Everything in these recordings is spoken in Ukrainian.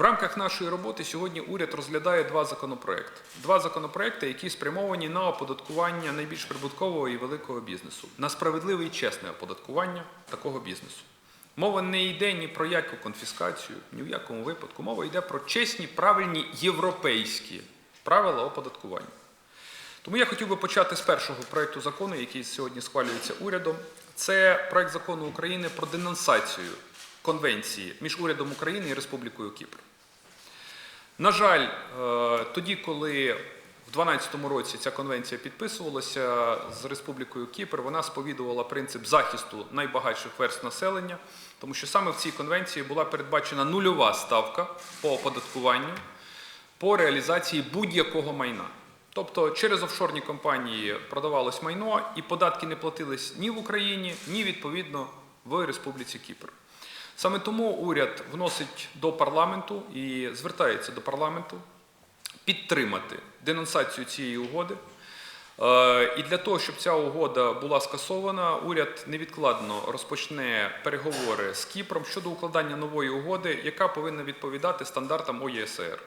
В рамках нашої роботи сьогодні уряд розглядає два законопроекти. Два законопроекти, які спрямовані на оподаткування найбільш прибуткового і великого бізнесу, на справедливе і чесне оподаткування такого бізнесу. Мова не йде ні про яку конфіскацію, ні в якому випадку. Мова йде про чесні, правильні європейські правила оподаткування. Тому я хотів би почати з першого проекту закону, який сьогодні схвалюється урядом. Це проект закону України про денонсацію конвенції між урядом України і Республікою Кіпр. На жаль, е, тоді, коли в 2012 році ця конвенція підписувалася з Республікою Кіпр, вона сповідувала принцип захисту найбагатших верст населення, тому що саме в цій конвенції була передбачена нульова ставка по оподаткуванню по реалізації будь-якого майна. Тобто через офшорні компанії продавалось майно, і податки не платились ні в Україні, ні відповідно в Республіці Кіпр. Саме тому уряд вносить до парламенту і звертається до парламенту підтримати денонсацію цієї угоди. Е, І для того, щоб ця угода була скасована, уряд невідкладно розпочне переговори з Кіпром щодо укладання нової угоди, яка повинна відповідати стандартам ОЄСР.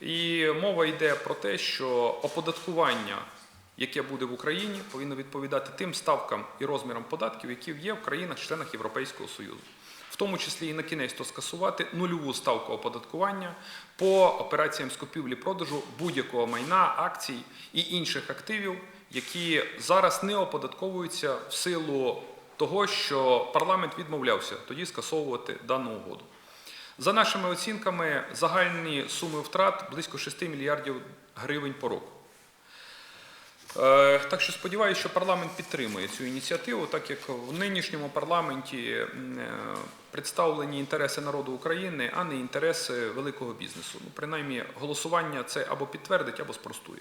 І мова йде про те, що оподаткування, яке буде в Україні, повинно відповідати тим ставкам і розмірам податків, які є в країнах-членах Європейського Союзу. В тому числі і на кінець то скасувати нульову ставку оподаткування по операціям з купівлі-продажу будь-якого майна, акцій і інших активів, які зараз не оподатковуються в силу того, що парламент відмовлявся тоді скасовувати дану угоду. За нашими оцінками, загальні суми втрат близько 6 мільярдів гривень по року. Е, Так що сподіваюся, що парламент підтримує цю ініціативу, так як в нинішньому парламенті е, представлені інтереси народу України, а не інтереси великого бізнесу. Ну, принаймні, голосування це або підтвердить, або спростує.